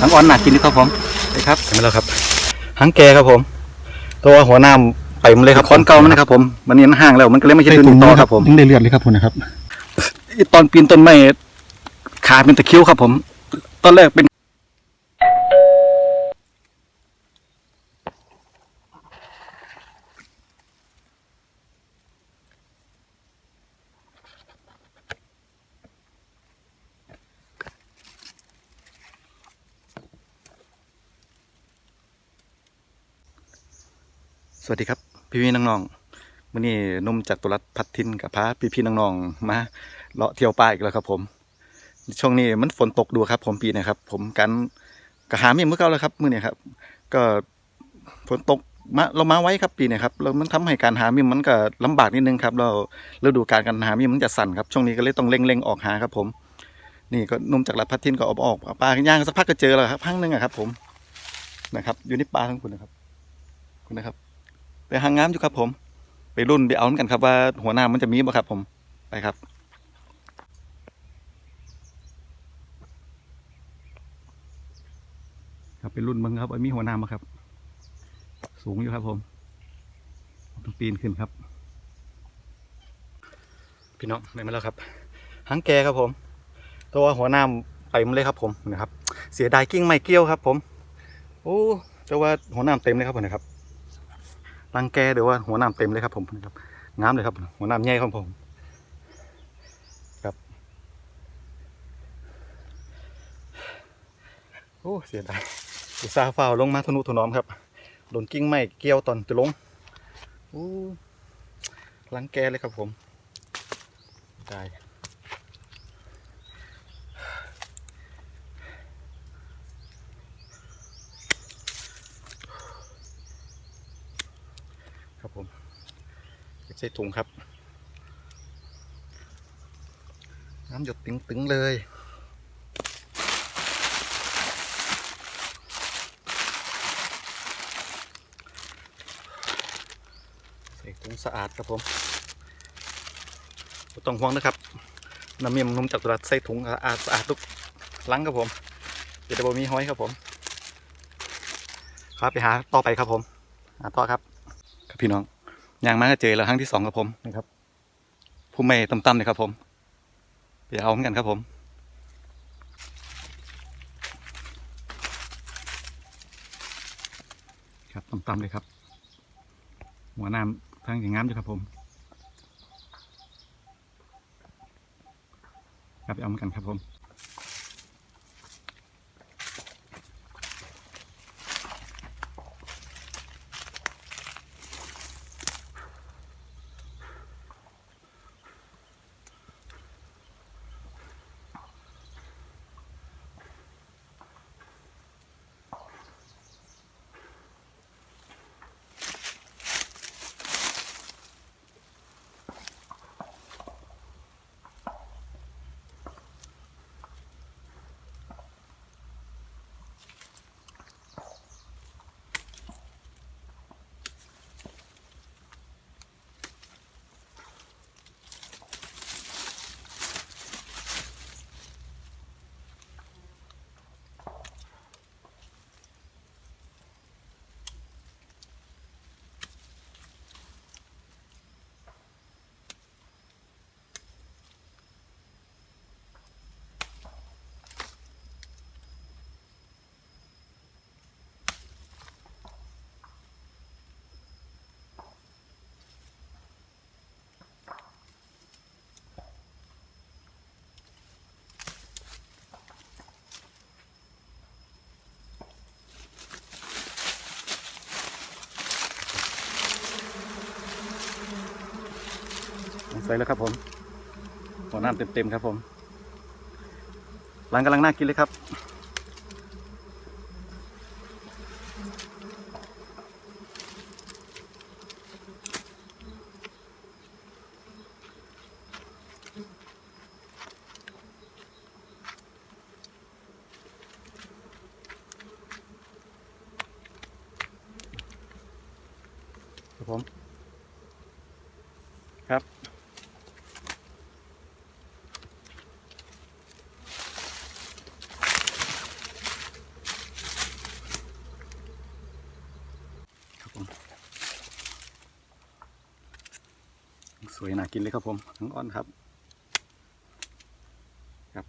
หางอ่อนหนักกินนี่ครับผมนี่ครับเห็นไหมแล้วครับหางแกครับผม ตัวหัวหน้ำเต็มเลยครับคอนเก่ามันนะครับผมมันนี่มันห่างแล้วมันก็เลยไม่ใช่ตัวต่อครับผมยังได้เลือดเลยครับคุณนะครับตอนปีนต้นไม้ขาเป็นตะคริวครับผม ตอนแรกเป็น สวัสดีครับพี่พี่น้องๆมื่อนี้นุ่มจากตุรัสพัดทินกับพาพี่พี่น้องๆมาเลาะเที่ยวป่าอีกแล้วครับ ผม ช่วงนี้มันฝนตกดูครับ ผมปีนะครับ ผมกันกระหามีเมื่อเก่าแล้วครับมื่อนี้ครับ ก็ฝนตกมาเรามาไว้ครับปีนี้ครับแล้วมันทำให้การหามีมันก็ลำบากนิดนึงครับ เราฤดูการการหามีมันจะสั่นครับ ช่วงนี้ก็เลยต้องเร่งๆออกหาครับ ผม นี่ก็นุ่มจากรัฐพัดทินก็ออกออกปลาย่างสักพักก็เจอแล้วครับพังหนึงอะครับ ผมนะครับ อยู่ในป่าทั้งคุณนะครับ คุณนะครับ ไปหางงามอยู่ครับผม ไปรุ่นไปเอาเหมือนกันครับว่าหัวหน้ามันจะมีบ่ครับผมไปครับครับไปรุ่นมึงครับว่ามีหัวหน้ามาครับ สูงอยู่ครับผมต้องปีนขึ้นครับ พี่น้องได้มาแล้วครับหางแกครับผม ตัวหัวหน้าเต็มเลยครับผมนะครับ เสียดายกิ้งไม้เกี้ยวครับ ผม โอ้แต่ว่าหัวหน้าเต็มเลยครับผมนะครับ รังแกหรือว่าหัวหน้ำเต็มเลยครับผมครับงามเลยครับ หัวหน้ำใหญ่ของผมครับโอ้เสียดายอุตสาห์ฝ่าวลงมาทนุถนอมครับโดนกิ้งไม้เกี่ยวตอนจะลงโอ้รังแกเลยครับผมได้ครับผมเก็บ ใส่ถุงครับ น้ำหยดตึงๆเลยใส่ถุงสะอาดครับผมต้องห่วงนะครับน้ำเมียมนมจากตลาดใส่ถุงสะอาดสะอาดทุกลังครับผมเดี๋ยวจะบ่มีห้อยครับผม ครับไปหาต่อไปครับผมหาต่อครับ ครับพี่น้อง ยางมาก็เจอแล้วครั้งที่สองครับผมนะครับผู้ไม่ต่ำๆเลยครับผมไปเอาเหมือนกันครับผมครับต่ำๆเลยครับ หัวน้ำทางอย่างงามอยู่ครับผมครับไปเอาเหมือนกันครับผม สวยแล้วครับผมหัวน้ำเต็มๆครับผมหลังกำลังน่ากินเลยครับ สวยน่ากินเลยครับผมทั้งอ่อนครับครับ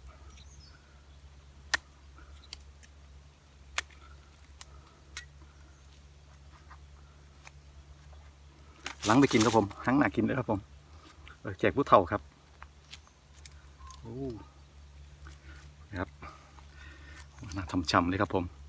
หลังไปกินครับผมหังหนากินเลยครับผมแจกผู้เฒ่าครับโอ้ครับน่าทำช่ำเลยครับผม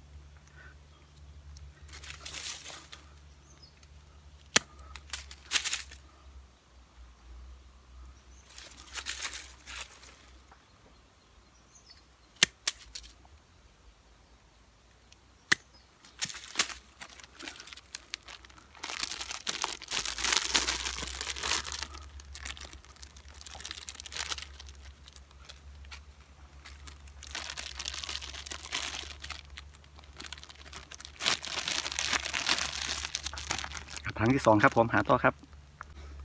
ครั้งที่สองครับผมหาต่อครับ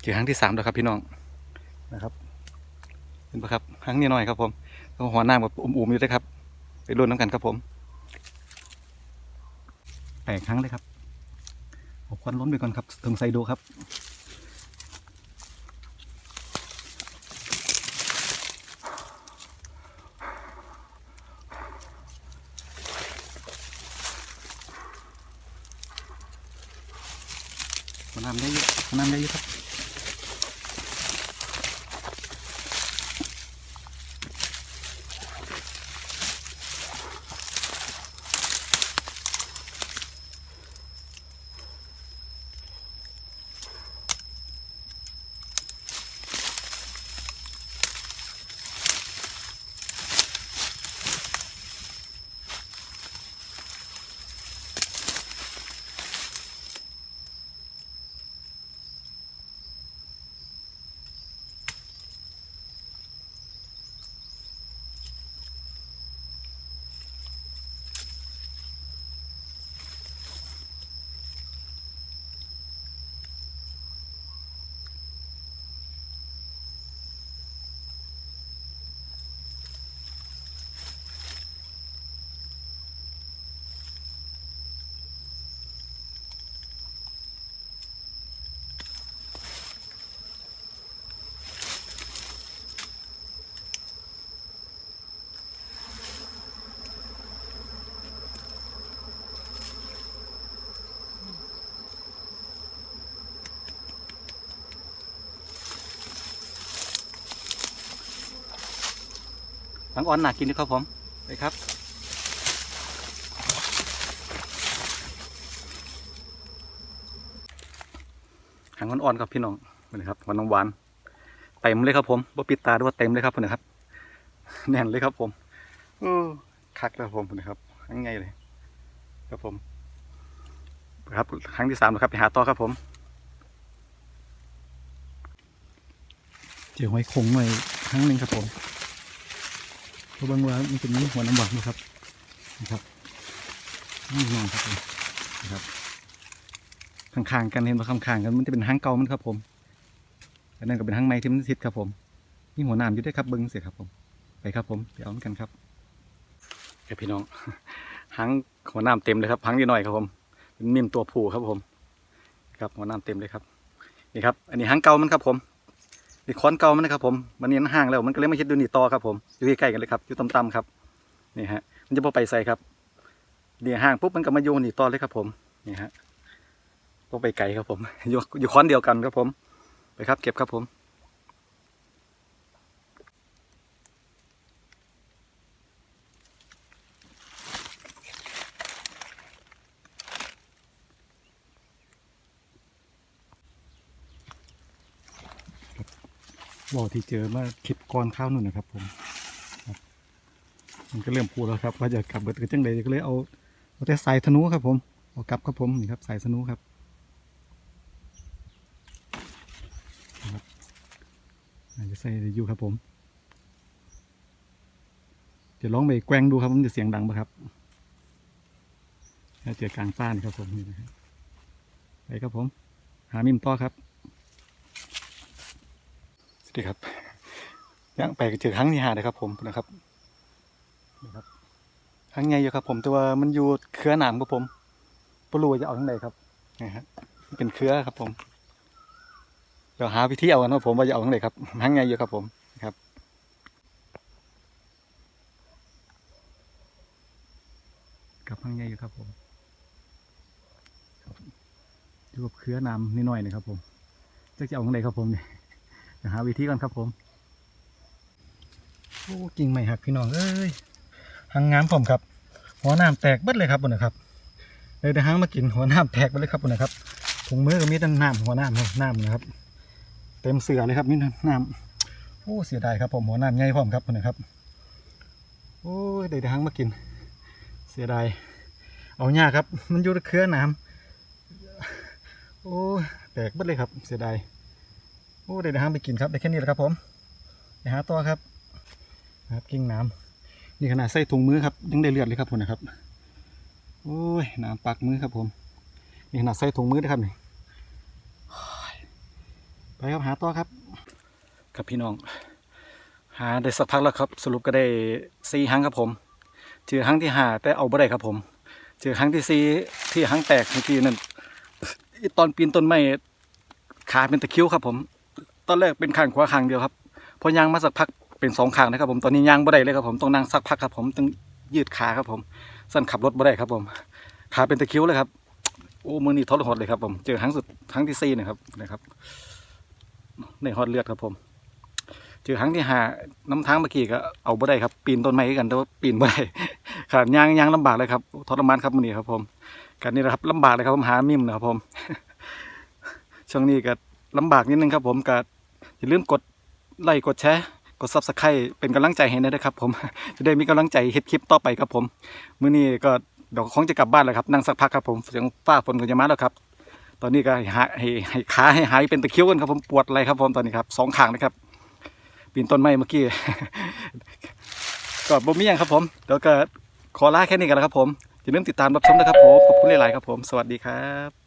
เจอครั้งที่สามแล้วครับพี่น้องนะครับ เห็นปะครับครั้งนี้หน่อยครับผมต้องหัวหน้าแบบอุ่มๆอยู่ด้วยครับ ไปรุ่นน้ำกันครับผมแปดครั้งเลยครับเอาควันล้นไปก่อนครับถึงไซโดครับ น้ำได้เยอะหัวน้ำได้เยอะครับ ทั้งอ่อนหนักกินด้วยครับผมไปครับหางอ่อนๆครับพี่น้องนี่ครับหวานหวานเต็มเลยครับผมบ่ปิดตาด้วยเต็มเลยครับนี่ครับ แน่นเลยครับผมอคักแล้วผมนี่ครับหางไงเลย ครับผม ครับครั้งที่สามแล้วครับไปหาต่อครับผมเจอหอยคงไว้ครั้งหนึ่งครับผม ราะบางว่ามันจะมีหัวน้ำหวานนะครับนะครับนี่นอนครับผมนะครับข้างๆกันเห็นว่าข้างๆกันมันจะเป็นห้างเก่ามันครับผมอันนั้นก็เป็นห้างไม้ที่มันทิศครับผมนี่หัวน้ำอยู่ด้วยครับเบิ้งเสียครับผม ไปครับผมไปเอากันครับเดี๋ยวพี่น้องหางหัวน้ำเต็มเลยครับหางนิดหน่อยครับผมเป็นมิมตัวผู้ครับผม ครับหัวน้ำเต็มเลยครับนี่ครับ อันนี้หางเก่ามันครับผม นี่ค้อนเก่ามันนะครับผมมันนี่มันห่างแล้วมันก็เลยไม่คิดดูนี่ต่อครับผมอยู่ใกล้ๆกันเลยครับอยู่ต่ำๆครับนี่ฮะมันจะพอไปใส่ครับนี่ห่างปุ๊บมันก็มาโยนนี่ต่อเลยครับผมนี่ฮะพอไปไกลครับผมอยู่อยู่ค้อนเดียวกันครับผม ไปครับ เก็บครับผม ว่าวที่เจอเมื่อคลิปก่อนข้าวนู่นนะครับผมมันก็เริ่มพูดแล้วครับว่าจะกลับเบิดกันจังเลยก็เลยเอาเอาแต่สายธนูครับผมเอากลับครับผมนี่ครับสายธนูครับอาจจะใส่อยู่ครับผมจะลองไปแกว่งดูครับมันจะเสียงดังปะครับถ้าเจอกลางฟ้านครับผมนี่นะครับไปครับผม หามิมต่อครับ ดีครับยังไปเจอครั้งที่ห้าเลยครับผมนะครับนี่ครับครั้งใหญ่อยู่ครับ ผมแต่ว่ามันอยู่เครือหนามครับผมปลูว่าจะเอาทั้งใดครับนี่ฮะมันเป็นเครือครับผมเดี๋ยวหาวิธีเอากันว่าผมว่าจะเอาทั้งไหนครับทั้งไงอยู่ครับผมครับกับทั้งไงอยู่ครับผมดูกับเครือน้ำนิดหน่อยนะครับผมจะจะเอาทั้งไหนครับผมเนี่ย หาวิธีก่อนครับผมโอ้กิ่งใหม่หักพี่น้องเอ้ยหางงามผมครับ หัวน้ำแตกเบิดเลยครับบุญนะครับเลยเดี๋ยวหางมากินหัวน้ำแตกไปเลยครับบุญนะครับถุงมือก็มีแต่น้ำหัวน้ำครับน้ำนะครับ เต็มเสือเลยครับมีน้ำโอ้เสียดายครับผมหัวน้ำใหญ่พร้อมครับบุญนะครับโอ้ยเดี๋ยวหางมากิน เสียดายเอาหญ้าครับ มันอยู่ในเครือน้ำโอ้แตกเบิดเลยครับ เสียดาย โอ้เดี๋ยวหางไปกินครับได้แค่นี้แหละครับผมไปหาตัวครับครับกิ่งน้ำนี่ขนาดใส่ถุงมือครับยังได้เลือดเลยครับผมนะครับโอ้ยน้ำปักมือครับผมนี่ขนาดใส่ถุงมือนะครับนี่ไปครับหาต่อครับครับพี่น้อง หาได้สักพักแล้วครับ สรุปก็ได้สี่ครั้งครับผมเจอครั้งที่หาแต่เอาไม่ได้ครับผมเจอครั้งที่สี่ที่ครั้งแตกเมื่อกี้นั่นตอนปีนต้นไม้ขาเป็นตะคริวครับผม ตอนแรกเป็นข้างขวาข้างเดียวครับพอยางมาสักพักเป็นสองข้างนะครับผมตอนนี้ยางบ่ได้เลยครับผมต้องนั่งสักพักครับผมต้องยืดขาครับผม สั้นขับรถบ่ได้ครับผมขาเป็นตะคริวเลยครับโอ้มือนี่ทรหดเลยครับผมเจอครั้งสุดครั้งที่สี่นะครับนะครับในฮอดเลือดครับผม เจอครั้งที่หาน้ำทางเมื่อกี้ก็เอาบ่ได้ครับ ปีนต้นไม้กันแต่ว่าปีนบ่ได้ขาดยางยางลำบากเลยครับทรมานครับมือนี้ครับผมการนี้นะครับลำบากเลยครับผมหามิมนะครับผมช่วงนี้ก็ลำบากนิดนึงครับผมก็ อย่าลืมกดไลค์กดแชร์กดซับสไครต์เป็นกำลังใจให้นะครับ ผมจะได้มีกำลังใจเฮ็ดคลิปต่อไปครับผมมื้อนี้ก็เดี๋ยวคงจะกลับบ้านแล้วครับนั่งสักพักครับผมเสียงฟ้าฝนก็จะมาแล้วครับ ตอนนี้ก็ให้ให้ให้ขาให้หายเป็นตะคริวกันครับผมปวดอะไรครับผมตอนนี้ครับสองข้างนะครับปีนต้นไม้เมื่อกี้ก็บ่มีหยังครับผมเดี๋ยวก็ขอลาแค่นี้กันแล้วครับผมอย่าลืมติดตามรับชมนะครับผมขอบคุณหลายๆครับผม สวัสดีครับ